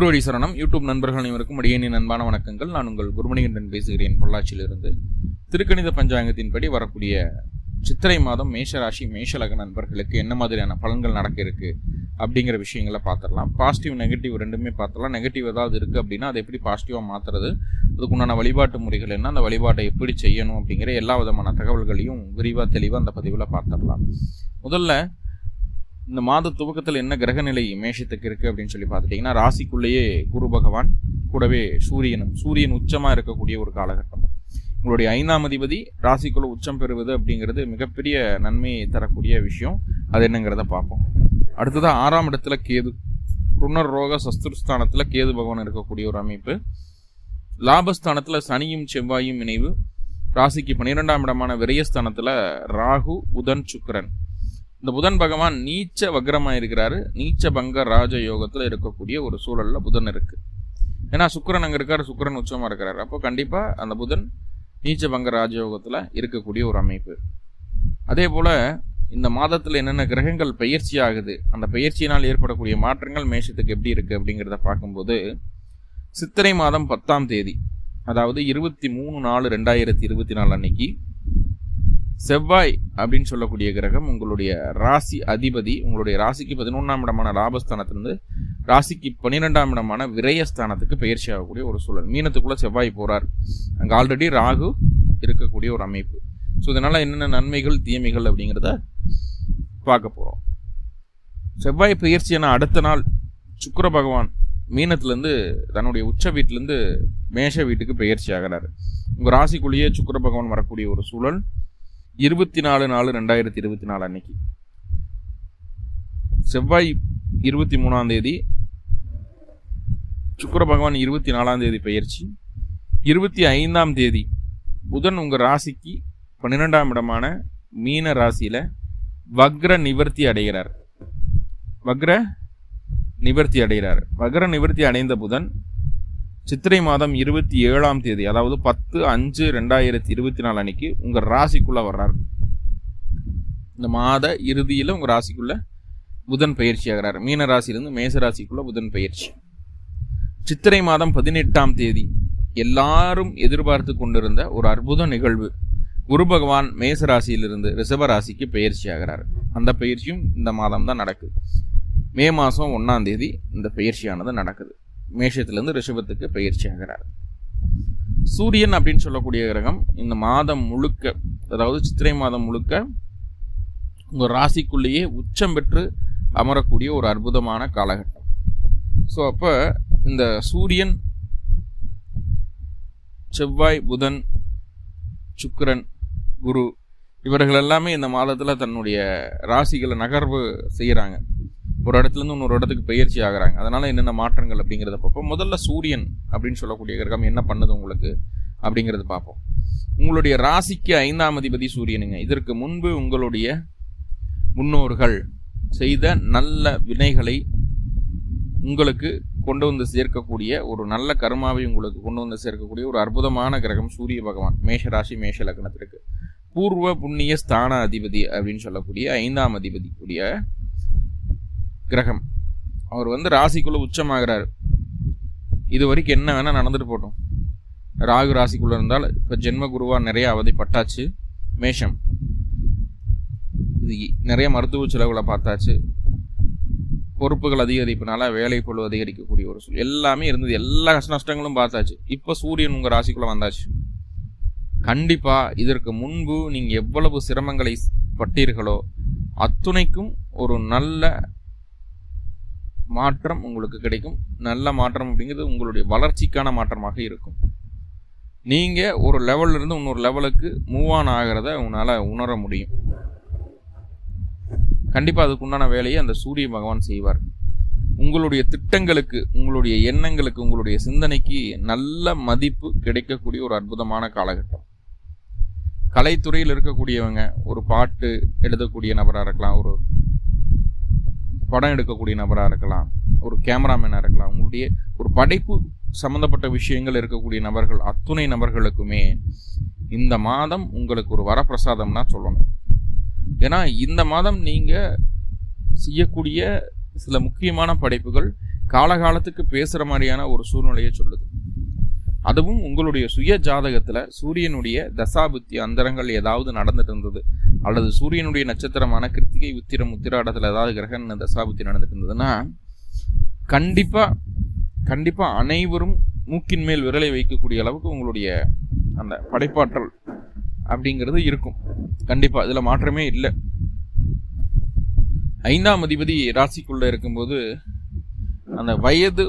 குருவடி சரணம். யூடியூப் நண்பர்கள் அனைவருக்கும் அடியேனின் அன்பான வணக்கங்கள். நான் உங்கள் குருமணிகண்டன் பேசுகிறேன். பொள்ளாச்சியிலிருந்து திருக்கணித பஞ்சாங்கத்தின்படி வரக்கூடிய சித்திரை மாதம் மேஷராசி மேஷலக நண்பர்களுக்கு என்ன மாதிரியான பலன்கள் நடக்க இருக்கு அப்படிங்கிற விஷயங்களை பார்த்துடலாம். பாசிட்டிவ் நெகட்டிவ் ரெண்டுமே பார்த்துடலாம். நெகட்டிவ் ஏதாவது இருக்குது அப்படின்னா அதை எப்படி பாசிட்டிவாக மாற்றுறது அதுக்குண்டான வழிபாட்டு முறைகள் என்ன? அந்த வழிபாட்டை எப்படி செய்யணும் அப்படிங்கிற எல்லா விதமான தகவல்களையும் விரிவாக தெளிவாக அந்த பதிவில் பார்த்துடலாம். முதல்ல இந்த மாத துவக்கத்தில் என்ன கிரகநிலை மேஷத்துக்கு இருக்குது அப்படின்னு சொல்லி பார்த்துட்டிங்கன்னா ராசிக்குள்ளேயே குரு பகவான் கூடவே சூரியனும் சூரியன் உச்சமாக இருக்கக்கூடிய ஒரு காலகட்டம். உங்களுடைய ஐந்தாம் அதிபதி ராசிக்குள்ளே உச்சம் பெறுவது அப்படிங்கிறது மிகப்பெரிய நன்மையை தரக்கூடிய விஷயம். அது என்னங்கிறத பார்ப்போம். அடுத்ததாக ஆறாம் இடத்துல கேது. ருணர் ரோக சஸ்திருஸ்தானத்தில் கேது பகவான் இருக்கக்கூடிய ஒரு அமைப்பு. லாபஸ்தானத்தில் சனியும் செவ்வாயும் இணைவு. ராசிக்கு பன்னிரெண்டாம் இடமான விரயஸ்தானத்தில் ராகு புதன் சுக்கிரன். இந்த புதன் பகவான் நீச்ச வக்ரமாக இருக்கிறாரு நீச்ச பங்க ராஜ யோகத்தில் இருக்கக்கூடிய ஒரு சூழலில் புதன் இருக்குது ஏன்னா சுக்கரன் அங்கே இருக்கார் சுக்கிரன் உச்சமாக இருக்கிறார். அப்போ கண்டிப்பாக அந்த புதன் நீச்ச பங்க ராஜயோகத்தில் இருக்கக்கூடிய ஒரு அமைப்பு. அதே போல் இந்த மாதத்தில் என்னென்ன கிரகங்கள் பயிற்சி ஆகுது அந்த பயிற்சியினால் ஏற்படக்கூடிய மாற்றங்கள் மேஷத்துக்கு எப்படி இருக்குது அப்படிங்கிறத பார்க்கும்போது சித்திரை மாதம் பத்தாம் தேதி அதாவது இருபத்தி மூணு நாலு ரெண்டாயிரத்தி இருபத்தி நாலு அன்னைக்கு செவ்வாய் அப்படின்னு சொல்லக்கூடிய கிரகம் உங்களுடைய ராசி அதிபதி உங்களுடைய ராசிக்கு பதினொன்றாம் இடமான லாபஸ்தானத்திலிருந்து ராசிக்கு பன்னிரெண்டாம் இடமான விரயஸ்தானத்துக்கு பயிற்சி ஆகக்கூடிய ஒரு சூழல். மீனத்துக்குள்ளே செவ்வாய் போகிறார் அங்கே ஆல்ரெடி ராகு இருக்கக்கூடிய ஒரு அமைப்பு. ஸோ இதனால் என்னென்ன நன்மைகள் தீமைகள் அப்படிங்கிறத பார்க்க போகிறோம் செவ்வாய் பயிற்சியான அடுத்த நாள் சுக்கர பகவான் மீனத்துலேருந்து தன்னுடைய உச்ச வீட்டிலேருந்து மேஷ வீட்டுக்கு பயிற்சி ஆகிறார். உங்கள் ராசிக்குள்ளேயே சுக்கர பகவான் வரக்கூடிய ஒரு சூழல். இருபத்தி நாலு நாலு ரெண்டாயிரத்தி இருபத்தி நாலு அன்னைக்கு. செவ்வாய் இருபத்தி மூணாம் தேதி சுக்கர பகவான் இருபத்தி நாலாம் தேதி பயிற்சி இருபத்தி ஐந்தாம் தேதி புதன் உங்கள் ராசிக்கு பன்னிரெண்டாம் இடமான மீன ராசியில் வக்ர நிவர்த்தி அடைகிறார். வக்ர நிவர்த்தி அடைகிறார். வக்ர நிவர்த்தி அடைந்த புதன் சித்திரை மாதம் இருபத்தி ஏழாம் தேதி அதாவது பத்து அஞ்சு ரெண்டாயிரத்தி இருபத்தி நாலு அன்னைக்கு உங்கள் ராசிக்குள்ளே வர்றார். இந்த மாத இறுதியில் உங்கள் ராசிக்குள்ளே புதன் பயிற்சி ஆகிறார். மீன ராசியிலிருந்து மேச ராசிக்குள்ளே புதன் பயிற்சி. சித்திரை மாதம் பதினெட்டாம் தேதி எல்லாரும் எதிர்பார்த்து கொண்டிருந்த ஒரு அற்புத நிகழ்வு. குரு பகவான் மேச ராசியிலிருந்து ரிஷப ராசிக்கு பயிற்சி ஆகிறார். அந்த பயிற்சியும் இந்த மாதம் தான் நடக்குது. மே மாதம் ஒன்றாம் தேதி இந்த பயிற்சியானது நடக்குது. மேஷத்திலிருந்து ரிஷபத்துக்கு பயிற்சி ஆகிறார். சூரியன் அப்படின்னு சொல்லக்கூடிய கிரகம் இந்த மாதம் முழுக்க அதாவது சித்திரை மாதம் முழுக்க உங்கள் ராசிக்குள்ளேயே உச்சம் பெற்று அமரக்கூடிய ஒரு அற்புதமான காலகட்டம். ஸோ அப்போ இந்த சூரியன் செவ்வாய் புதன் சுக்கிரன் குரு இவர்கள் எல்லாமே இந்த மாதத்தில் தன்னுடைய ராசிகளை நகர்வு செய்கிறாங்க ஒரு இடத்துலேருந்து இன்னொரு இடத்துக்கு பயிற்சி ஆகுறாங்க. அதனால் என்னென்ன மாற்றங்கள் அப்படிங்கிறத பார்ப்போம். முதல்ல சூரியன் அப்படின்னு சொல்லக்கூடிய கிரகம் என்ன பண்ணுது உங்களுக்கு அப்படிங்கிறது பார்ப்போம். உங்களுடைய ராசிக்கு ஐந்தாம் அதிபதி சூரியனுங்க. இதற்கு முன்பு உங்களுடைய முன்னோர்கள் செய்த நல்ல வினைகளை உங்களுக்கு கொண்டு வந்து சேர்க்கக்கூடிய ஒரு நல்ல கருமாவை உங்களுக்கு கொண்டு வந்து சேர்க்கக்கூடிய ஒரு அற்புதமான கிரகம் சூரிய பகவான். மேஷராசி மேஷ லக்னத்திற்கு. பூர்வ புண்ணிய ஸ்தான அதிபதி அப்படின்னு சொல்லக்கூடிய ஐந்தாம் அதிபதி கூடிய கிரகம். அவர் வந்து ராசிக்குள்ளே உச்சமாகிறார். இது வரைக்கும் என்ன வேணால் நடந்துட்டு போட்டோம் ராகு ராசிக்குள்ளே இருந்தால் இப்போ ஜென்ம குருவாக நிறைய அவதிப்பட்டாச்சு மேஷம். இது நிறைய மருத்துவ செலவுகளை பார்த்தாச்சு. பொறுப்புகள் அதிகரிப்புனால வேலை பொழுது அதிகரிக்கக்கூடிய ஒரு சூழ் எல்லாமே இருந்தது. எல்லா கஷ்ட நஷ்டங்களும் பார்த்தாச்சு. இப்போ சூரியன் உங்கள் ராசிக்குள்ளே வந்தாச்சு. கண்டிப்பாக இதற்கு முன்பு நீங்கள் எவ்வளவு சிரமங்களை பட்டீர்களோ அத்துணைக்கும் ஒரு நல்ல மாற்றம் உங்களுக்கு கிடைக்கும். நல்ல மாற்றம் அப்படிங்கிறது உங்களுடைய வளர்ச்சிக்கான மாற்றமாக இருக்கும். நீங்கள் ஒரு லெவல்ல இருந்து இன்னொரு லெவலுக்கு மூவ் ஆன் ஆகிறத உன்னால் உணர முடியும். கண்டிப்பாக அதுக்கு உண்டான வேலையை அந்த சூரிய பகவான் செய்வார். உங்களுடைய திட்டங்களுக்கு உங்களுடைய எண்ணங்களுக்கு உங்களுடைய சிந்தனைக்கு நல்ல மதிப்பு கிடைக்கக்கூடிய ஒரு அற்புதமான காலகட்டம். கலைத்துறையில் இருக்கக்கூடியவங்க ஒரு பாட்டு எழுதக்கூடிய நபராக இருக்கலாம் ஒரு படம் எடுக்கக்கூடிய நபராக இருக்கலாம் ஒரு கேமராமேனாக இருக்கலாம் உங்களுடைய ஒரு படைப்பு சம்மந்தப்பட்ட விஷயங்கள் இருக்கக்கூடிய நபர்கள் அத்துணை நபர்களுக்குமே இந்த மாதம் உங்களுக்கு ஒரு வரப்பிரசாதம்னா சொல்லணும். ஏன்னா இந்த மாதம் நீங்கள் செய்யக்கூடிய சில முக்கியமான படைப்புகள் காலகாலத்துக்கு பேசுகிற மாதிரியான ஒரு சூழ்நிலையை சொல்லுது. அதுவும் உங்களுடைய சுய ஜாதகத்தில் சூரியனுடைய தசாபுத்தி அந்தரங்கள் ஏதாவது நடந்துட்டு இருந்தது. அல்லது சூரியனுடைய நட்சத்திரமான கிருத்திகை உத்திரம் உத்திராடத்தில் ஏதாவது கிரகண தசாபுத்தி நடந்துட்டு இருந்ததுன்னா கண்டிப்பாக கண்டிப்பாக அனைவரும் மூக்கின் மேல் விரலை வைக்கக்கூடிய அளவுக்கு உங்களுடைய அந்த படைப்பாற்றல் அப்படிங்கிறது இருக்கும். கண்டிப்பாக இதில் மாற்றமே இல்லை. ஐந்தாம் அதிபதி ராசிக்குள்ளே இருக்கும்போது அந்த வயது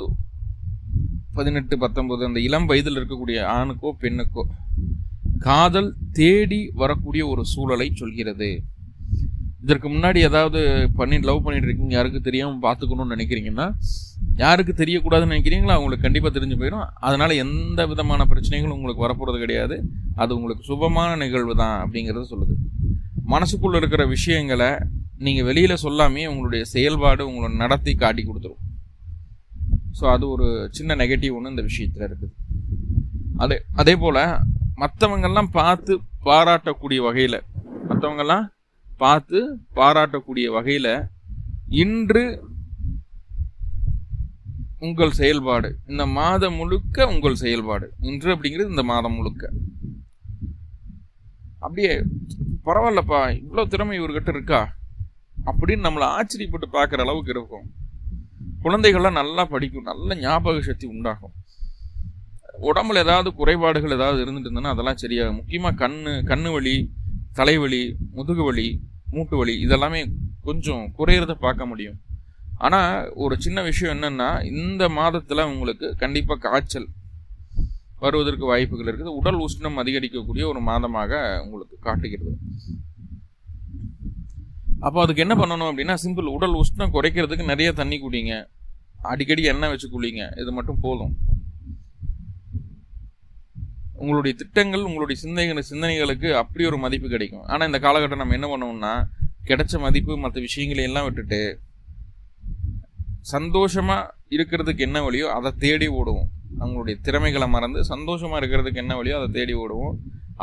பதினெட்டு பத்தொன்பது அந்த இளம் வயதில் இருக்கக்கூடிய ஆணுக்கோ பெண்ணுக்கோ காதல் தேடி வரக்கூடிய ஒரு சூழலை சொல்கிறது. இதற்கு முன்னாடி ஏதாவது பண்ணி லவ் பண்ணிட்டு இருக்கீங்க யாருக்கு தெரியாமல் பார்த்துக்கணும்னு நினைக்கிறீங்கன்னா யாருக்கு தெரியக்கூடாதுன்னு நினைக்கிறீங்களோ அவங்களுக்கு கண்டிப்பாக தெரிஞ்சு போயிடும். அதனால் எந்த விதமான பிரச்சனைகளும் உங்களுக்கு வரப்போகிறது கிடையாது. அது உங்களுக்கு சுபமான நிகழ்வு தான் அப்படிங்கிறத சொல்லுது. மனசுக்குள்ளே இருக்கிற விஷயங்களை நீங்கள் வெளியில் சொல்லாமே உங்களுடைய செயல்பாடு உங்களோட நடத்தி காட்டி கொடுத்துரும். ஸோ அது ஒரு சின்ன நெகட்டிவ் ஒன்று இந்த விஷயத்தில் இருக்குது. அதே அதே போல் மற்றவங்கெல்லாம் பார்த்து பாராட்டக்கூடிய வகையில் மற்றவங்கெல்லாம் பார்த்து பாராட்டக்கூடிய வகையில் இன்று உங்கள் செயல்பாடு இந்த மாதம் முழுக்க உங்கள் செயல்பாடு இன்று அப்படிங்கிறது இந்த மாதம் முழுக்க. அப்படியே பரவாயில்லப்பா இவ்வளோ திறமை இவர்கிட்ட இருக்கா? அப்படின்னு நம்மளை ஆச்சரியப்பட்டு பார்க்குற அளவுக்கு இருக்கும். குழந்தைகள்லாம் நல்லா படிக்கும் நல்ல ஞாபக சக்தி உண்டாகும். உடம்புல ஏதாவது குறைபாடுகள் ஏதாவது இருந்துட்டு இருந்ததுன்னா அதெல்லாம் சரியாகும் முக்கியமாக கண்ணு கண்ணு வலி தலைவலி முதுகு வலி மூட்டு வலி இதெல்லாமே கொஞ்சம் குறையிறத பார்க்க முடியும். ஆனால் ஒரு சின்ன விஷயம் என்னென்னா இந்த மாதத்தில் உங்களுக்கு கண்டிப்பாக காய்ச்சல் வருவதற்கு வாய்ப்புகள் இருக்குது. உடல் உஷ்ணம் அதிகரிக்கக்கூடிய ஒரு மாதமாக உங்களுக்கு காட்டுகிறது. அப்போ அதுக்கு என்ன பண்ணணும் அப்படின்னா சிம்பிள் உடல் உஷ்ணம் குறைக்கிறதுக்கு நிறைய தண்ணி குடிங்க. அடிக்கடி எண்ணெய் வச்சு குளிங்க. இது மட்டும் போதும். உங்களுடைய திட்டங்கள் உங்களுடைய சிந்தனை சிந்தனைகளுக்கு அப்படி ஒரு மதிப்பு கிடைக்கும். ஆனால் இந்த காலகட்டம் நம்ம என்ன பண்ணுவோம்னா கிடைச்ச மதிப்பு மற்ற விஷயங்களை எல்லாம் விட்டுட்டு சந்தோஷமாக இருக்கிறதுக்கு என்ன வழியோ அதை தேடி ஓடுவோம். அவங்களுடைய திறமைகளை மறந்து சந்தோஷமாக இருக்கிறதுக்கு என்ன வழியோ அதை தேடி ஓடுவோம்.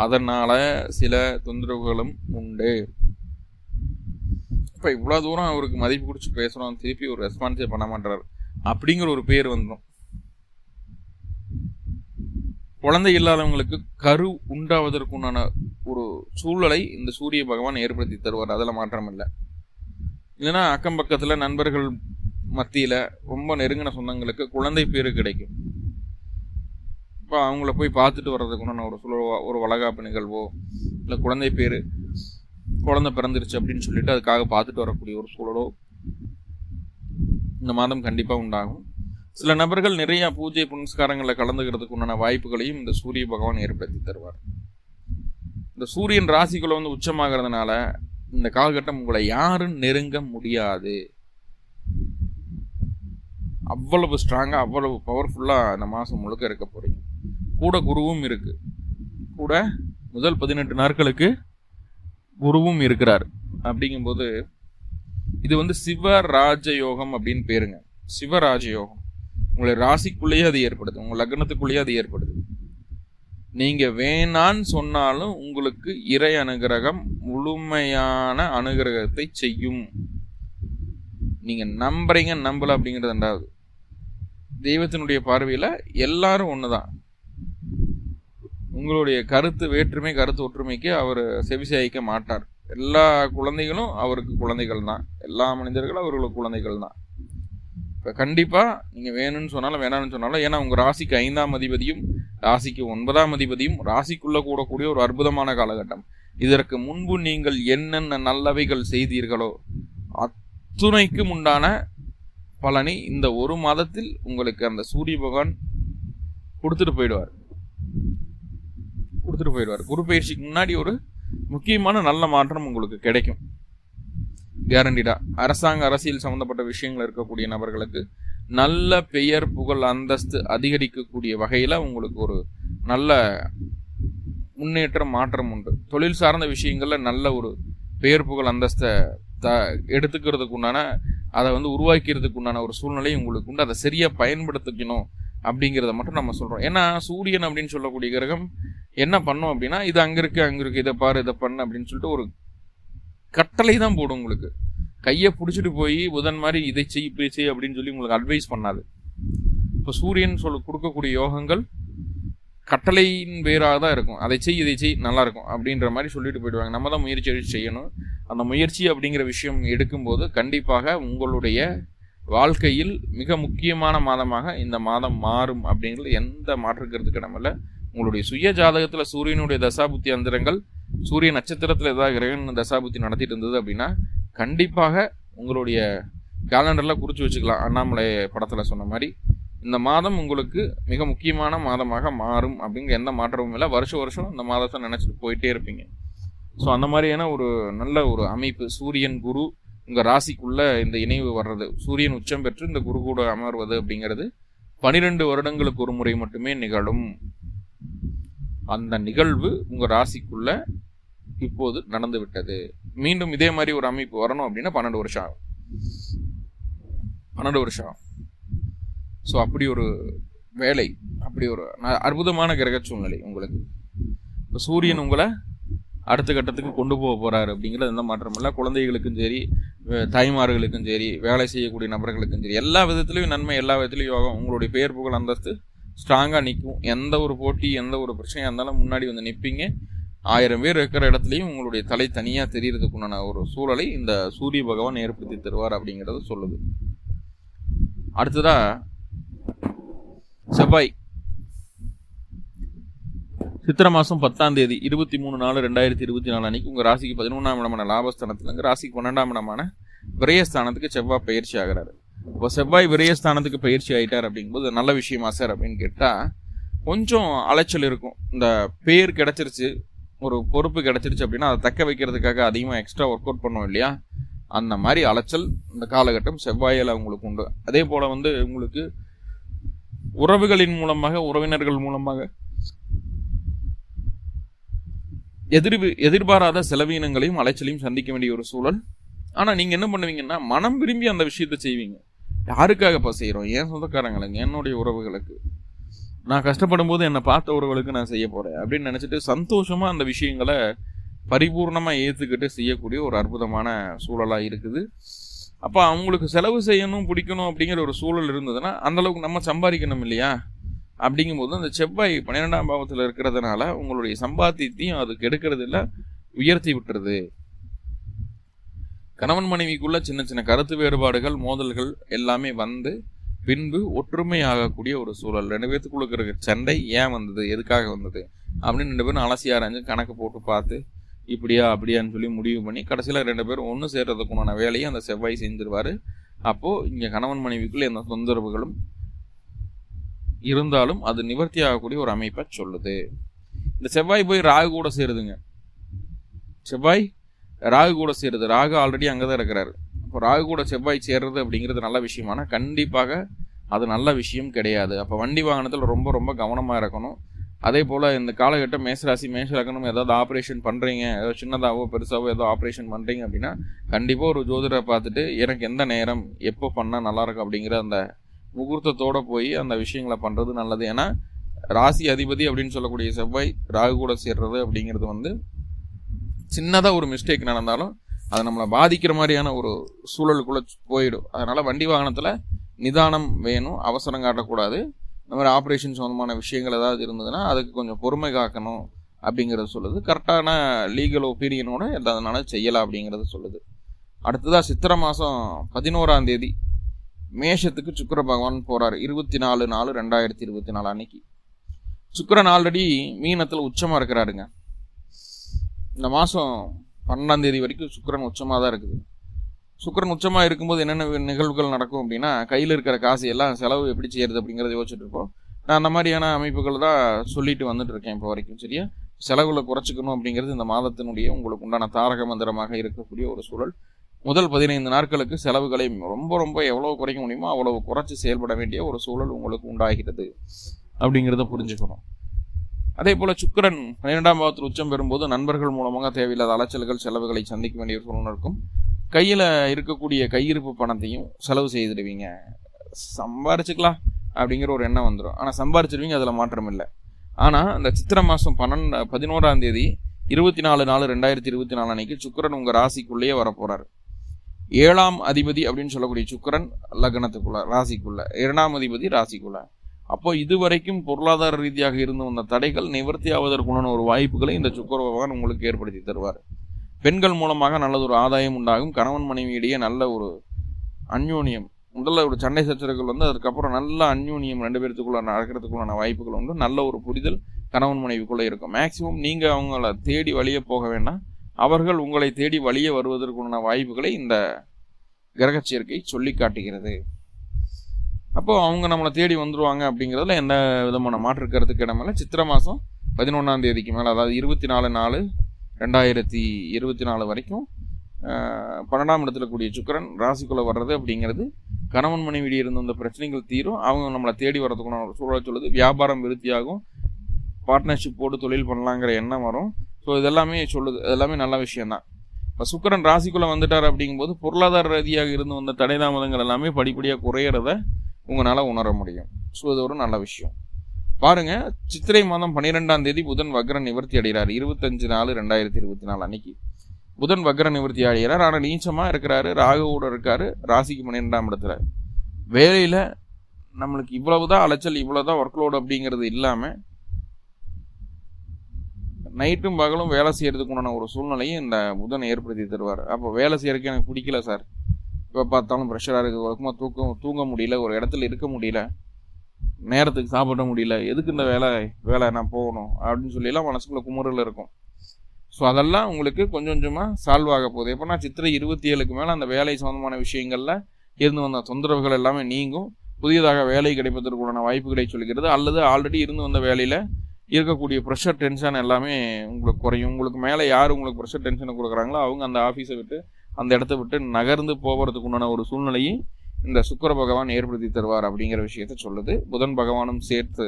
அதனால் சில தொந்தரவுகளும் உண்டு. இப்போ இவ்வளோ தூரம் அவருக்கு மதிப்பு குடிச்சு பேசுகிறோம் திருப்பி ஒரு ரெஸ்பான்ஸே பண்ண மாட்டார். அப்படிங்கிற ஒரு பேர் வந்துடும் குழந்தை இல்லாதவங்களுக்கு கரு உண்டாவதற்குண்டான ஒரு சூழலை இந்த சூரிய பகவான் ஏற்படுத்தி தருவார். அதில் மாற்றம் இல்லை இல்லைன்னா அக்கம் பக்கத்தில் நண்பர்கள் மத்தியில் ரொம்ப நெருங்கின சொந்தங்களுக்கு குழந்தை பேரு கிடைக்கும். இப்போ அவங்கள போய் பார்த்துட்டு வர்றதுக்குண்டான ஒரு சுழ ஒரு வளகாப்பு நிகழ்வோ இல்லை குழந்தை பேர் குழந்தை பிறந்துருச்சு அப்படின்னு சொல்லிட்டு அதுக்காக பார்த்துட்டு வரக்கூடிய ஒரு சூழலோ இந்த மாதம் கண்டிப்பாக உண்டாகும். சில நபர்கள் நிறைய பூஜை புனஸ்காரங்களில் கலந்துக்கிறதுக்கு உண்டான வாய்ப்புகளையும் இந்த சூரிய பகவான் ஏற்படுத்தி தருவார். இந்த சூரியன் ராசிக்குள்ள வந்து உச்சமாகிறதுனால இந்த காலகட்டம் உங்களை யாரும் நெருங்க முடியாது. அவ்வளவு ஸ்ட்ராங்காக அவ்வளவு பவர்ஃபுல்லாக இந்த மாதம் முழுக்க இருக்க போகிறீங்க கூட குருவும் இருக்கு. கூட முதல் பதினெட்டு நாட்களுக்கு குருவும் இருக்கிறார். அப்படிங்கும்போது இது வந்து சிவராஜயோகம் அப்படின்னு பேருங்க. சிவராஜயோகம். உங்களை ராசிக்குள்ளேயே அது ஏற்படுது. உங்கள் லக்னத்துக்குள்ளேயே அது ஏற்படுது. நீங்கள் வேணான்னு சொன்னாலும் உங்களுக்கு இறை அனுகிரகம் முழுமையான அனுகிரகத்தை செய்யும். நீங்கள் நம்புறீங்க நம்பல அப்படிங்கிறது ரெண்டாவது. தெய்வத்தினுடைய பார்வையில் எல்லாரும் ஒன்று தான் உங்களுடைய கருத்து வேற்றுமை கருத்து ஒற்றுமைக்கு அவர் செவிசாய்க்க மாட்டார். எல்லா குழந்தைகளும் அவருக்கு குழந்தைகள் தான் எல்லா மனிதர்களும் அவர்களுக்கு குழந்தைகள் தான் இப்போ கண்டிப்பாக நீங்கள் வேணும்னு சொன்னாலும் வேணாம்னு சொன்னாலும் ஏன்னா உங்கள் ராசிக்கு ஐந்தாம் அதிபதியும் ராசிக்கு ஒன்பதாம் அதிபதியும் ராசிக்குள்ளே கூடக்கூடிய ஒரு அற்புதமான காலகட்டம். இதற்கு முன்பு நீங்கள் என்னென்ன நல்லவைகள் செய்தீர்களோ அத்துணைக்கும் உண்டான பலனை இந்த ஒரு மாதத்தில் உங்களுக்கு அந்த சூரிய பகவான் கொடுத்துட்டு போயிடுவார். கொடுத்துட்டு போயிடுவார். குரு பயிற்சிக்கு முன்னாடி ஒரு முக்கியமான நல்ல மாற்றம் உங்களுக்கு கிடைக்கும். கேரண்டிடா அரசாங்க அரசியல் சம்பந்தப்பட்ட விஷயங்கள் இருக்கக்கூடிய நபர்களுக்கு நல்ல பெயர் புகழ் அந்தஸ்து அதிகரிக்கக்கூடிய வகையில் உங்களுக்கு ஒரு நல்ல முன்னேற்றம் மாற்றம் உண்டு. தொழில் சார்ந்த விஷயங்களில் நல்ல ஒரு பெயர் புகழ் அந்தஸ்தை த எடுத்துக்கிறதுக்கு உண்டான அதை வந்து உருவாக்கிறதுக்கு உண்டான ஒரு சூழ்நிலை உங்களுக்கு உண்டு. அதை சரியாக பயன்படுத்திக்கணும் அப்படிங்கிறத மட்டும் நம்ம சொல்கிறோம் ஏன்னா சூரியன் அப்படின்னு சொல்லக்கூடிய கிரகம் என்ன பண்ணோம் அப்படின்னா இது அங்கே இருக்குது அங்கே இருக்குது இதை பாரு இதை பண்ணு அப்படின்னு சொல்லிட்டு ஒரு கட்டளை தான் போடும் உங்களுக்கு. கையை பிடிச்சிட்டு போய் புதன் மாதிரி இதை செய் இப்படி செய் அப்படின்னு சொல்லி உங்களுக்கு அட்வைஸ் பண்ணாது. இப்போ சூரியன் சொல்ல கொடுக்கக்கூடிய யோகங்கள் கட்டளையின் பேராக தான் இருக்கும். அதை செய் இதை செய் நல்லா இருக்கும் அப்படின்ற மாதிரி சொல்லிட்டு போயிடுவாங்க. நம்ம தான் முயற்சி செய்யணும். அந்த முயற்சி அப்படிங்கிற விஷயம் எடுக்கும்போது கண்டிப்பாக உங்களுடைய வாழ்க்கையில் மிக முக்கியமான மாதமாக இந்த மாதம் மாறும் அப்படிங்கிறது எந்த மாற்றுக்கிறதுக்கு இடமில்ல உங்களுடைய சுய ஜாதகத்தில் சூரியனுடைய தசாபுத்தி அந்தரங்கள் சூரிய நட்சத்திரத்தில் ஏதாவது கிரகண தசாபுத்தி நடத்திட்டு இருந்தது அப்படின்னா கண்டிப்பாக உங்களுடைய கேலண்டரில் குறித்து வச்சுக்கலாம். அண்ணாமலை படத்தில் சொன்ன மாதிரி இந்த மாதம் உங்களுக்கு மிக முக்கியமான மாதமாக மாறும் அப்படிங்கிற எந்த மாற்றமும் இல்லை. வருஷம் வருஷம் இந்த மாதத்தை நினச்சிட்டு போயிட்டே இருப்பீங்க. ஸோ அந்த மாதிரியான ஒரு நல்ல ஒரு அமைப்பு சூரியன் குரு உங்கள் ராசிக்குள்ளே இந்த இணைவு வர்றது சூரியன் உச்சம் பெற்று இந்த குரு கூட அமர்வது அப்படிங்கிறது பனிரெண்டு வருடங்களுக்கு ஒரு முறை மட்டுமே நிகழும் அந்த நிகழ்வு உங்கள் ராசிக்குள்ள இப்போது நடந்து விட்டது மீண்டும் இதே மாதிரி ஒரு அமைப்பு வரணும் அப்படின்னா பன்னெண்டு வருஷம் ஆகும். பன்னெண்டு வருஷம் ஆகும். ஸோ அப்படி ஒரு வேலை அப்படி ஒரு அற்புதமான கிரக சூழ்நிலை உங்களுக்கு. இப்போ சூரியன் உங்களை அடுத்த கட்டத்துக்கு கொண்டு போக போகிறாரு அப்படிங்கிறது எந்த மாற்றம் இல்லை. குழந்தைகளுக்கும் சரி தாய்மார்களுக்கும் சரி வேலை செய்யக்கூடிய நபர்களுக்கும் சரி எல்லா விதத்துலையும் நன்மை எல்லா விதத்துலையும் யோகம் உங்களுடைய பேர் புகழ் அந்தஸ்து ஸ்ட்ராங்காக நிற்கும் எந்த ஒரு போட்டி எந்த ஒரு பிரச்சனையாக இருந்தாலும் முன்னாடி வந்து நிற்பீங்க ஆயிரம் பேர் இருக்கிற இடத்துலையும் உங்களுடைய தலை தனியாக தெரியறதுக்குண்டான ஒரு சூழலை இந்த சூரிய பகவான் ஏற்படுத்தி தருவார் அப்படிங்கிறத சொல்லுது. அடுத்ததாக செவ்வாய். சித்திரை மாதம் பத்தாம் தேதி இருபத்தி மூணு நாலு ரெண்டாயிரத்தி இருபத்தி நாலு அன்னைக்கு உங்கள் ராசிக்கு பதினொன்றாம் இடமான லாபஸ்தானத்துலேருந்து ராசிக்கு பன்னெண்டாம் இடமான விரயஸ்தானத்துக்கு செவ்வாய் பயிற்சி ஆகிறாரு. இப்போ செவ்வாய் விரயஸ்தானத்துக்கு பயிற்சி ஆகிட்டார் அப்படிங்கும்போது நல்ல விஷயமா சார் அப்படின்னு கேட்டால் கொஞ்சம் அலைச்சல் இருக்கும். இந்த பேர் கிடைச்சிருச்சு ஒரு பொறுப்பு கிடச்சிருச்சு அப்படின்னா அதை தக்க வைக்கிறதுக்காக அதிகமாக எக்ஸ்ட்ரா ஒர்க் அவுட் பண்ணோம் இல்லையா? அந்த மாதிரி அலைச்சல் இந்த காலகட்டம் செவ்வாயில் உங்களுக்கு உண்டு. அதே போல் வந்து உங்களுக்கு உறவுகளின் மூலமாக உறவினர்கள் மூலமாக எதிர் எதிர்பாராத செலவீனங்களையும் அலைச்சலையும் சந்திக்க வேண்டிய ஒரு சூழல். ஆனால் நீங்கள் என்ன பண்ணுவீங்கன்னா மனம் விரும்பி அந்த விஷயத்தை செய்வீங்க. யாருக்காக இப்போ செய்கிறோம் ஏன் சொந்தக்காரங்களுக்கு என்னுடைய உறவுகளுக்கு. நான் கஷ்டப்படும் போது என்னை பார்த்த உறவுகளுக்கு நான் செய்ய போகிறேன் அப்படின்னு நினச்சிட்டு சந்தோஷமாக அந்த விஷயங்களை பரிபூர்ணமாக ஏற்றுக்கிட்டு செய்யக்கூடிய ஒரு அற்புதமான சூழலாக இருக்குது. அப்போ அவங்களுக்கு செலவு செய்யணும் பிடிக்கணும் அப்படிங்கிற ஒரு சூழல் இருந்ததுன்னா அந்த அளவுக்கு நம்ம சம்பாதிக்கணும் இல்லையா? அப்படிங்கும்போது அந்த செவ்வாய் பன்னிரெண்டாம் பாவத்தில் இருக்கிறதுனால உங்களுடைய சம்பாத்தியத்தையும் அது கெடுக்கிறது இல்லை உயர்த்தி விட்டுறது கணவன் மனைவிக்குள்ள சின்ன சின்ன கருத்து வேறுபாடுகள் மோதல்கள் எல்லாமே வந்து பின்பு ஒற்றுமை ஆகக்கூடிய ஒரு சூழல். ரெண்டு பேர்த்துக்குள்ள இருக்கிற சண்டை ஏன் வந்தது? எதுக்காக வந்தது? அப்படின்னு ரெண்டு பேரும் அலசி ஆராய்ஞ்சு கணக்கு போட்டு பார்த்து இப்படியா அப்படியான்னு சொல்லி முடிவு பண்ணி கடைசியில் ரெண்டு பேரும் ஒன்று சேர்றதுக்குண்டான வேலையை அந்த செவ்வாய் செஞ்சிருவார். அப்போது இங்கே கணவன் மனைவிக்குள்ள எந்த தொந்தரவுகளும் இருந்தாலும் அது நிவர்த்தி ஆகக்கூடிய ஒரு அமைப்பை சொல்லுது. இந்த செவ்வாய் போய் ராகு கூட சேருதுங்க. செவ்வாய் ராகு கூட சேருது. ராகு ஆல்ரெடி அங்கே தான் இருக்கிறாரு. இப்போ ராகு கூட செவ்வாய் சேர்றது அப்படிங்கிறது நல்ல விஷயமானா கண்டிப்பாக அது நல்ல விஷயம் கிடையாது. அப்போ வண்டி வாகனத்தில் ரொம்ப ரொம்ப கவனமாக இருக்கணும். அதே போல் இந்த காலகட்டம் மேசராசி மேசராக்கணும் ஏதாவது ஆப்ரேஷன் பண்ணுறீங்க ஏதோ சின்னதாகவோ பெருசாகவோ ஏதோ ஆப்ரேஷன் பண்ணுறீங்க அப்படின்னா கண்டிப்பாக ஒரு ஜோதிடரை பார்த்துட்டு எனக்கு எந்த நேரம் எப்போ பண்ணால் நல்லாயிருக்கும் அப்படிங்கிற அந்த முகூர்த்தத்தோடு போய் அந்த விஷயங்களை பண்ணுறது நல்லது. ஏன்னா ராசி அதிபதி அப்படின்னு சொல்லக்கூடிய செவ்வாய் ராகு கூட சேர்றது அப்படிங்கிறது வந்து சின்னதாக ஒரு மிஸ்டேக் நடந்தாலும் அது நம்மளை பாதிக்கிற மாதிரியான ஒரு சூழலுக்குள்ளே போயிடும். அதனால் வண்டி வாகனத்தில் நிதானம் வேணும் அவசரம் காட்டக்கூடாது. இந்த மாதிரி ஆப்ரேஷன் சம்மந்தமான விஷயங்கள் ஏதாவது இருந்ததுன்னா அதுக்கு கொஞ்சம் பொறுமை காக்கணும் அப்படிங்கிறது சொல்லுது. கரெக்டான லீகல் ஒப்பீனியனோட எதாவதுனால செய்யலாம் அப்படிங்கிறது சொல்லுது. அடுத்ததாக சித்திரை மாதம் பதினோராம் தேதி மேஷத்துக்கு சுக்கிர பகவான் போகிறார் இருபத்தி நாலு நாலு ரெண்டாயிரத்தி இருபத்தி நாலு அன்னைக்கு. சுக்கரன் ஆல்ரெடி மீனத்தில் உச்சமாக இருக்கிறாருங்க. இந்த மாதம் பன்னெண்டாம் தேதி வரைக்கும் சுக்கிரன் உச்சமாக தான் இருக்குது. சுக்கரன் உச்சமாக இருக்கும்போது என்னென்ன நிகழ்வுகள் நடக்கும் அப்படின்னா கையில் இருக்கிற காசு எல்லாம் செலவு எப்படி செய்யறது அப்படிங்கிறத யோசிச்சுட்டு இருப்போம். நான் அந்த மாதிரியான அமைப்புகள் தான் சொல்லிட்டு வந்துட்டு இருக்கேன் இப்போ வரைக்கும் சரியா? செலவுகளை குறைச்சிக்கணும் அப்படிங்கிறது இந்த மாதத்தினுடைய உங்களுக்கு உண்டான தாரக மந்திரமாக இருக்கக்கூடிய ஒரு சூழல். முதல் பதினைந்து நாட்களுக்கு செலவுகளை ரொம்ப ரொம்ப எவ்வளோ குறைக்க முடியுமோ அவ்வளவு குறைச்சி செயல்பட வேண்டிய ஒரு சூழல் உங்களுக்கு உண்டாகிறது அப்படிங்கிறத புரிஞ்சுக்கணும். அதே போல சுக்கரன் பன்னிரெண்டாம் பாவத்தில் உச்சம் பெறும்போது நண்பர்கள் மூலமாக தேவையில்லாத அலைச்சல்கள் செலவுகளை சந்திக்க வேண்டிய சூழ்நிலை இருக்கும். கையில் இருக்கக்கூடிய கையிருப்பு பணத்தையும் செலவு செய்துடுவீங்க. சம்பாரிச்சுக்கலாம் அப்படிங்கிற ஒரு எண்ணம் வந்துடும் ஆனால் சம்பாரிச்சிடுவீங்க அதில் மாற்றம் இல்லை. ஆனால் அந்த சித்திரை மாதம் பன்னெண்டு பதினோராம் தேதி இருபத்தி நாலு நாலு ரெண்டாயிரத்தி இருபத்தி நாலு அன்னைக்கு சுக்கரன் உங்கள் ராசிக்குள்ளேயே வரப்போகிறார் ஏழாம் அதிபதி அப்படின்னு சொல்லக்கூடிய சுக்கரன் லக்னத்துக்குள்ள ராசிக்குள்ள. இரண்டாம் அதிபதி ராசிக்குள்ள. அப்போ இதுவரைக்கும் பொருளாதார ரீதியாக இருந்து வந்த தடைகள் நிவர்த்தி ஆவதற்குண்டான ஒரு வாய்ப்புகளை இந்த சுக்கர பகவான் உங்களுக்கு ஏற்படுத்தி தருவார். பெண்கள் மூலமாக நல்லதொரு ஆதாயம் உண்டாகும். கணவன் மனைவியிடையே நல்ல ஒரு அந்யோன்யம் முதல்ல ஒரு சண்டை சச்சரவுகள் வந்து அதுக்கப்புறம் நல்ல அந்யோன்யம் ரெண்டு பேர்த்துக்குள்ள நடக்கிறதுக்குள்ளான வாய்ப்புகள் உண்டு. நல்ல ஒரு புரிதல் கணவன் மனைவிக்குள்ளே இருக்கும். மேக்சிமம் நீங்கள் அவங்கள தேடி வழியே போக வேண்டாம். அவர்கள் உங்களை தேடி வழியே வருவதற்குண்டான வாய்ப்புகளை இந்த கிரகச்சேர்க்கை சொல்லி காட்டுகிறது அப்போ அவங்க நம்மளை தேடி வந்துருவாங்க அப்படிங்கிறதுல எந்த விதமான மாற்று கருத்துக்கு இடமில்ல சித்திரை மாதம் பதினொன்றாம் தேதிக்கு மேலே அதாவது இருபத்தி நாலு நாலு ரெண்டாயிரத்தி இருபத்தி நாலு வரைக்கும் பன்னெண்டாம் இடத்துல கூடிய சுக்கிரன் ராசிக்குள்ளே வர்றது அப்படிங்கிறது கணவன் மனைவி இருந்த அந்த பிரச்சனைகள் தீரும். அவங்க நம்மளை தேடி வரதுக்குள்ள ஒரு சூழல் சொல்லுது. வியாபாரம் விருத்தியாகும். பார்ட்னர்ஷிப் போட்டு தொழில் பண்ணலாங்கிற எண்ணம் வரும். ஸோ இதெல்லாமே சொல்லுது. எல்லாமே நல்ல விஷயந்தான் இப்போ சுக்கரன் ராசிக்குள்ளே வந்துட்டார் அப்படிங்கும்போது பொருளாதார ரீதியாக இருந்து வந்த தடை தாமதங்கள் எல்லாமே படிப்படியாக குறையிறத உங்களால் உணர முடியும். ஸோ இது ஒரு நல்ல விஷயம். பாருங்க சித்திரை மாதம் பன்னிரெண்டாம் தேதி புதன் வக்ர நிவர்த்தி அடைகிறார். இருபத்தஞ்சு நாலு ரெண்டாயிரத்தி இருபத்தி நாலு அன்னைக்கு. புதன் வக்ர நிவர்த்தி அடைகிறார். ஆனால் நீச்சமாக இருக்கிறாரு. ராகுவோட இருக்காரு. ராசிக்கு பன்னிரெண்டாம் இடத்துல. வேலையில் நம்மளுக்கு இவ்வளவுதான் அலைச்சல் இவ்வளவுதான் ஒர்க் லோடு அப்படிங்கிறது இல்லாமல் நைட்டும் பகலும் வேலை செய்கிறதுக்கு உண்டான ஒரு சூழ்நிலையும் இந்த புதன் ஏற்படுத்தி தருவார். அப்போ வேலை செய்யறதுக்கு எனக்கு பிடிக்கல சார். இப்போ பார்த்தாலும் ப்ரெஷராக இருக்குது ஒர்க்கமாக தூக்கம் தூங்க முடியல. ஒரு இடத்துல இருக்க முடியல. நேரத்துக்கு சாப்பிட முடியல. எதுக்கு இந்த வேலை வேலை நான் போகணும்? அப்படின்னு சொல்லிலாம் மனசுக்குள்ள குமுறல் இருக்கும். ஸோ அதெல்லாம் உங்களுக்கு கொஞ்சம் கொஞ்சமாக சால்வ் ஆக போகுது. எப்போனா சித்திரை இருபத்தி ஏழுக்கு மேலே அந்த வேலை சம்மந்தமான விஷயங்களில் இருந்து வந்த தொந்தரவுகள் எல்லாமே நீங்கும். புதியதாக வேலை கிடைப்பதற்குண்டான வாய்ப்புகளை சொல்கிறது. அல்லது ஆல்ரெடி இருந்து வந்த வேலையில் இருக்கக்கூடிய ப்ரெஷர் டென்ஷன் எல்லாமே உங்களுக்கு குறையும். உங்களுக்கு மேலே யார் உங்களுக்கு ப்ரெஷர் டென்ஷனை கொடுக்குறாங்களோ அவங்க அந்த ஆஃபீஸை விட்டு அந்த இடத்த விட்டு நகர்ந்து போகிறதுக்கு உண்டான ஒரு சூழ்நிலையை இந்த சுக்கர பகவான் ஏற்படுத்தி தருவார் அப்படிங்கிற விஷயத்த சொல்லுது. புதன் பகவானும் சேர்த்து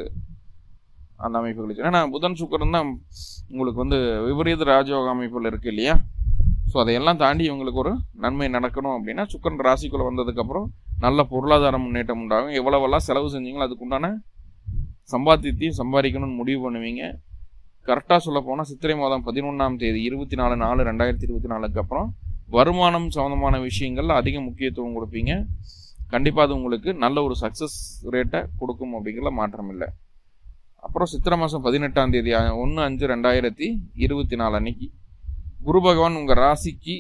அந்த அமைப்புகள் ஏன்னா புதன் சுக்கரன் தான் உங்களுக்கு வந்து விபரீத ராஜயோக அமைப்புகள் இருக்குது இல்லையா? ஸோ அதையெல்லாம் தாண்டி இவங்களுக்கு ஒரு நன்மை நடக்கணும் அப்படின்னா சுக்கரன் ராசிக்குள்ளே வந்ததுக்கப்புறம் நல்ல பொருளாதார முன்னேற்றம் உண்டாகும். எவ்வளவெல்லாம் செலவு செஞ்சீங்களோ அதுக்குண்டான சம்பாத்தியத்தையும் சம்பாதிக்கணும்னு முடிவு பண்ணுவீங்க. கரெக்டாக சொல்ல போனால் சித்திரை மாதம் பதினொன்றாம் தேதி இருபத்தி நாலு நாலு ரெண்டாயிரத்தி இருபத்தி நாலுக்கு அப்புறம் வருமானம் சம்மந்தமான விஷயங்கள்ல அதிக முக்கியத்துவம் கொடுப்பீங்க. கண்டிப்பாக அது உங்களுக்கு நல்ல ஒரு சக்ஸஸ் ரேட்டை கொடுக்கும் அப்படிங்கிற மாற்றம் இல்லை. அப்புறம் சித்திரை மாதம் பதினெட்டாம் தேதி ஒன்று அஞ்சு ரெண்டாயிரத்தி இருபத்தி நாலு அன்னைக்கு குரு பகவான் உங்கள் ராசிக்கு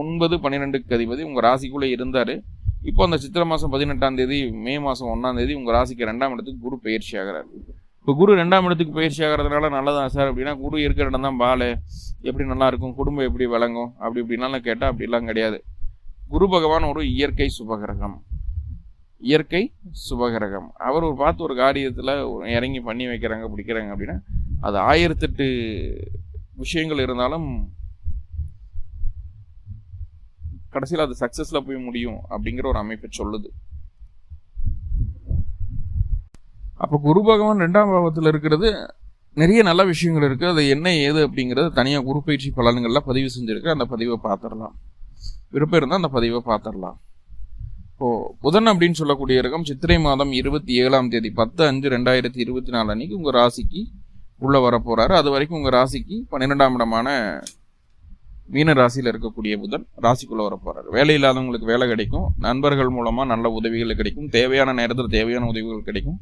ஒன்பது பன்னிரெண்டுக்கு அதிபதி. உங்கள் ராசிக்குள்ளே இருந்தார். இப்போ அந்த சித்திரை மாதம் பதினெட்டாம் தேதி மே மாதம் ஒன்றாம் தேதி உங்கள் ராசிக்கு ரெண்டாம் இடத்துக்கு குரு பயிற்சி ஆகிறார். இப்போ குரு ரெண்டாம் இடத்துக்கு பயிற்சி ஆகிறதுனால நல்லதான் சார்? அப்படின்னா குரு இருக்கிற இடம் தான் பாலு. எப்படி நல்லா இருக்கும்? குடும்பம் எப்படி விளங்கும்? அப்படி இப்படின்லாம் கேட்டால் அப்படிலாம் கிடையாது. குரு பகவான் ஒரு இயற்கை சுபகிரகம். இயற்கை சுபகிரகம். அவர் ஒரு பார்த்து ஒரு காரியத்தில் இறங்கி பண்ணி வைக்கிறாங்க பிடிக்கிறாங்க அப்படின்னா அது ஆயிரத்தெட்டு விஷயங்கள் இருந்தாலும் கடைசியில் அது சக்ஸஸில் போய் முடியும் அப்படிங்கிற ஒரு அமைப்பை சொல்லுது. அப்போ குரு பகவான் ரெண்டாம் பாவத்தில் இருக்கிறது நிறைய நல்ல விஷயங்கள் இருக்குது அது என்ன ஏது அப்படிங்கிறது தனியாக குரு பயிற்சி பலன்களில் பதிவு செஞ்சுருக்கு அந்த பதிவை பார்த்துடலாம். விருப்பம் இருந்தால் அந்த பதிவை பார்த்துடலாம். இப்போது புதன் அப்படின்னு சொல்லக்கூடிய ரகம் சித்திரை மாதம் இருபத்தி ஏழாம் தேதி பத்து அஞ்சு ரெண்டாயிரத்தி இருபத்தி நாலு அன்னைக்கு உங்கள் ராசிக்கு உள்ளே வரப்போகிறாரு அது வரைக்கும் உங்கள் ராசிக்கு பன்னிரெண்டாம் இடமான மீன ராசியில் இருக்கக்கூடிய புதன் ராசிக்குள்ளே வரப்போகிறார் வேலை இல்லாதவங்களுக்கு வேலை கிடைக்கும். நண்பர்கள் மூலமாக நல்ல உதவிகள் கிடைக்கும். தேவையான நேரத்தில் தேவையான உதவிகள் கிடைக்கும்.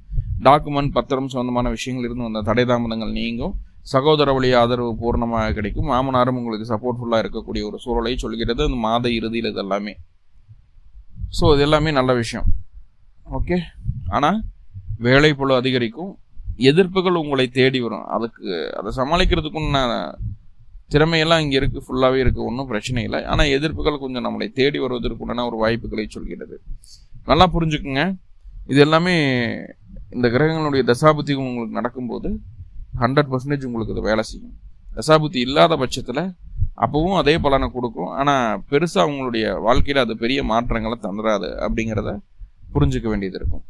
டாக்குமெண்ட் பத்திரம் சொந்தமான விஷயங்கள் இருந்து வந்த தடை தாமதங்கள் நீங்கும். சகோதர வழி ஆதரவு பூர்ணமாக கிடைக்கும். மாமனாரும் உங்களுக்கு சப்போர்ட்ஃபுல்லாக இருக்கக்கூடிய ஒரு சூழலை சொல்கிறது. அந்த மாத இறுதியில் இது எல்லாமே ஸோ இது எல்லாமே நல்ல விஷயம். ஓகே ஆனால் வேலை பொழு அதிகரிக்கும். எதிர்ப்புகள் உங்களை தேடி வரும். அதுக்கு அதை சமாளிக்கிறதுக்குன்னு திறமையெல்லாம் இங்கே இருக்குது ஃபுல்லாகவே இருக்குது ஒன்றும் பிரச்சனை இல்லை. ஆனால் எதிர்ப்புகள் கொஞ்சம் நம்மளை தேடி வருவதற்குண்டான ஒரு வாய்ப்புகளை சொல்கிறது. நல்லா புரிஞ்சுக்குங்க. இது எல்லாமே இந்த கிரகங்களுடைய தசாபுத்திகள் உங்களுக்கு நடக்கும்போது ஹண்ட்ரட் பர்சன்டேஜ் உங்களுக்கு அது வேலை செய்யும். தசாபுத்தி இல்லாத பட்சத்தில் அப்பவும் அதே பலனை கொடுக்கும். ஆனால் பெருசாக உங்களுடைய வாழ்க்கையில் அது பெரிய மாற்றங்களை தந்துடாது அப்படிங்கிறத புரிஞ்சுக்க வேண்டியது இருக்கும்.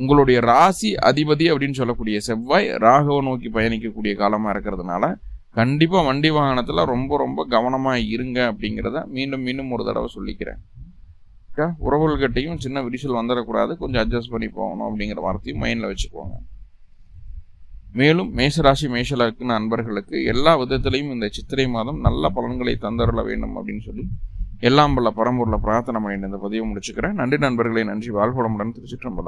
உங்களுடைய ராசி அதிபதி அப்படின்னு சொல்லக்கூடிய செவ்வாய் ராகவ நோக்கி பயணிக்கக்கூடிய காலமாக இருக்கிறதுனால கண்டிப்பாக வண்டி வாகனத்தில் ரொம்ப ரொம்ப கவனமாக இருங்க அப்படிங்கிறத மீண்டும் மீண்டும் ஒரு தடவை சொல்லிக்கிறேன். இருக்க. உறவுகள்கிட்டையும் சின்ன விரிசல் வந்துடக்கூடாது கொஞ்சம் அட்ஜஸ்ட் பண்ணி போகணும் அப்படிங்கிற வார்த்தையும் மைண்டில் வச்சுக்கோங்க. மேலும் மேஷராசி மேஷலாக்கு நண்பர்களுக்கு எல்லா விதத்திலையும் இந்த சித்திரை மாதம் நல்ல பலன்களை தந்தருள வேண்டும் அப்படின்னு சொல்லி எல்லாம் பல பரம்பூரில் பிரார்த்தனை பண்ணிட்டு இந்த பதிவை முடிச்சுக்கிறேன். நன்றி நண்பர்களே. நன்றி. வாழ்வளமுடன் திருச்சிற்றம்பலம்.